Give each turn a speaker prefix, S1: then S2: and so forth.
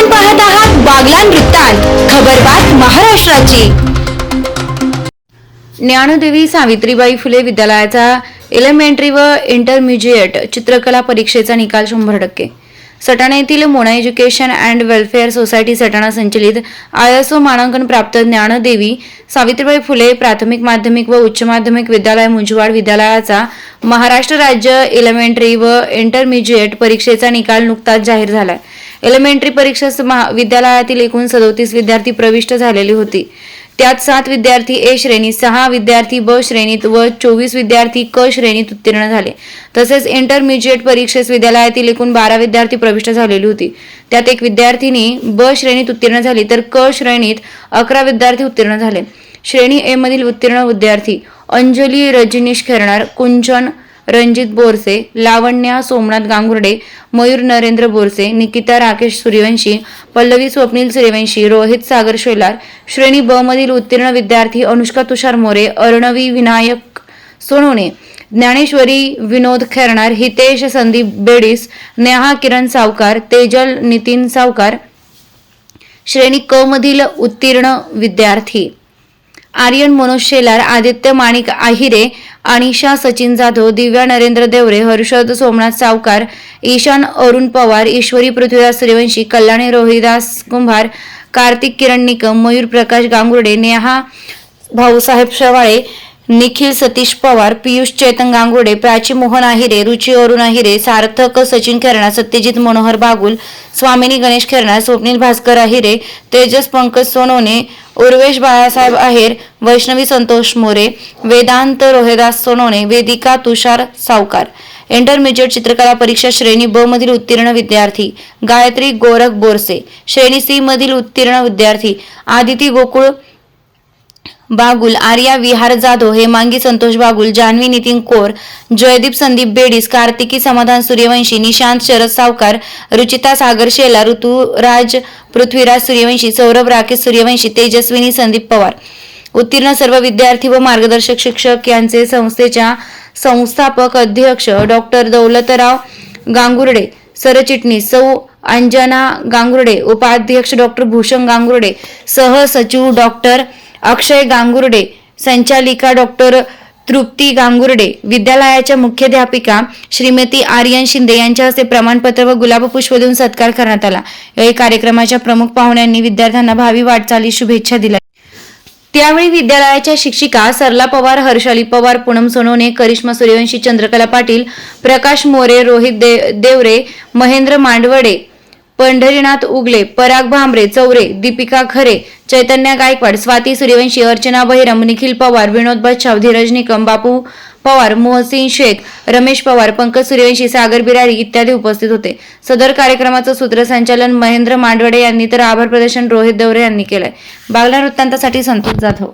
S1: आपण पाहत आहात बागलान वृत्तांत. खबरबात महाराष्ट्राची.
S2: ज्ञानदेवी सावित्रीबाई फुले विद्यालयाचा एलिमेंटरी व इंटरमिजिएट चित्रकला परीक्षेचा निकाल शंभर टक्के. सटाणा येथील Mona education and welfare society Satana संचलित आयएसओ मानांकन प्राप्त ज्ञानदेवी सावित्रीबाई फुले प्राथमिक माध्यमिक व उच्च माध्यमिक विद्यालय मुंजवाड विद्यालयाचा महाराष्ट्र राज्य एलिमेंटरी व इंटरमिजिएट परीक्षेचा निकाल नुकताच जाहीर झालाय. एलिमेंटरी परीक्षा महाविद्यालयातील एकूण सदोतीस विद्यार्थी प्रविष्ट झालेली होती. त्यात सात विद्यार्थी ए श्रेणीत सहा विद्यार्थी ब श्रेणीत व चोवीस विद्यार्थी क श्रेणीत उत्तीर्ण झाले. तसेच इंटरमिजिएट परीक्षेस विद्यालयातील एकूण बारा विद्यार्थी प्रविष्ट झालेली होती. त्यात एक विद्यार्थिनी ब श्रेणीत उत्तीर्ण झाली तर क श्रेणीत अकरा विद्यार्थी उत्तीर्ण झाले. श्रेणी ए मधील उत्तीर्ण विद्यार्थी अंजली रजनीश खेरणार कुंचन रणजित बोरसे लावण्या सोमनाथ गांगुर्डे मयूर नरेंद्र बोरसे निकिता राकेश सूर्यवंशी पल्लवी स्वप्नील सूर्यवंशी रोहित सागर शेलार श्रेणी ब मधील उत्तीर्ण विद्यार्थी अनुष्का तुषार मोरे अर्णवी विनायक सोनवणे ज्ञानेश्वरी विनोद खेरणार हितेश संदीप बेडीस नेहा किरण सावकार तेजल नितीन सावकार श्रेणी क मधील उत्तीर्ण विद्यार्थी. आर्यन मनोज शेलार आदित्य माणिक आहिरे अनिशा सचिन जाधव दिव्या नरेंद्र देवरे हर्षद सोमनाथ सावकार ईशान अरुण पवार ईश्वरी पृथ्वीराज सूर्यवंशी कल्याणी रोहिदास कुंभार कार्तिक किरण निकम मयूर प्रकाश गांगुर्डे नेहा भाऊसाहेब शवाळे निखिल सतीश पवार पियुष चेतन गांगुडे प्राची मोहन आहिरे रुची अरुण आहिरे सार्थक सचिन खेरणा सत्यजित मनोहर बागुल स्वामिनी गणेश खेरणा स्वप्नील भास्कर आहिरे तेजस पंकज सोनोने उर्वेश बाळासाहेब आहेर वैष्णवी संतोष मोरे वेदांत रोहेदास सोनोने वेदिका तुषार सावकार. इंटरमिजिएट चित्रकला परीक्षा श्रेणी ब मधील उत्तीर्ण विद्यार्थी. गायत्री गोरख बोरसे. श्रेणी सी मधील उत्तीर्ण विद्यार्थी. आदिती गोकुळ बागुल आर्या विहार जाधव हेमांगी संतोष बागुल जान्हवी नितीन कोर जयदीप संदीप बेडीस कार्तिकी समाधान सूर्यवंशी निशांत शरद सावकार रुचिता सागर शेला ऋतुराज पृथ्वीराज सूर्यवंशी सौरभ राकेश सूर्यवंशी तेजस्विनी संदीप पवार. उत्तीर्ण सर्व विद्यार्थी व मार्गदर्शक शिक्षक यांचे संस्थेच्या संस्थापक अध्यक्ष डॉक्टर दौलतराव गांगुर्डे सरचिटणीस सौ अंजना गांगुर्डे उपाध्यक्ष डॉक्टर भूषण गांगुर्डे सहसचिव डॉक्टर अक्षय गांगुर्डे संचालिका डॉक्टर तृप्ती गांगुर्डे विद्यालयाच्या मुख्याध्यापिका श्रीमती आर्यन शिंदे यांच्या हस्ते प्रमाणपत्र व गुलाब पुष्प देऊन सत्कार करण्यात आला. यावेळी कार्यक्रमाच्या प्रमुख पाहुण्यांनी विद्यार्थ्यांना भावी वाटचाली शुभेच्छा दिल्या. त्यावेळी विद्यालयाच्या शिक्षिका सरला पवार हर्षाली पवार पूनम सोनोने करिश्मा सूर्यवंशी चंद्रकला पाटील प्रकाश मोरे रोहित दे, देवरे महेंद्र मांडवडे पंढरीनाथ उगले पराग भांबरे चौरे दीपिका खरे चैतन्य गायकवाड स्वाती सूर्यवंशी अर्चना बहिरम निखिल पवार विनोद बच्छाव धीरज निकम बापू पवार मोहसिन शेख रमेश पवार पंकज सूर्यवंशी सागर बिरारी इत्यादी उपस्थित होते. सदर कार्यक्रमाचं सूत्रसंचालन महेंद्र मांडवडे यांनी तर आभार प्रदर्शन रोहित दौरे यांनी केलंय. बागला वृत्तांतासाठी संतोष जाधव.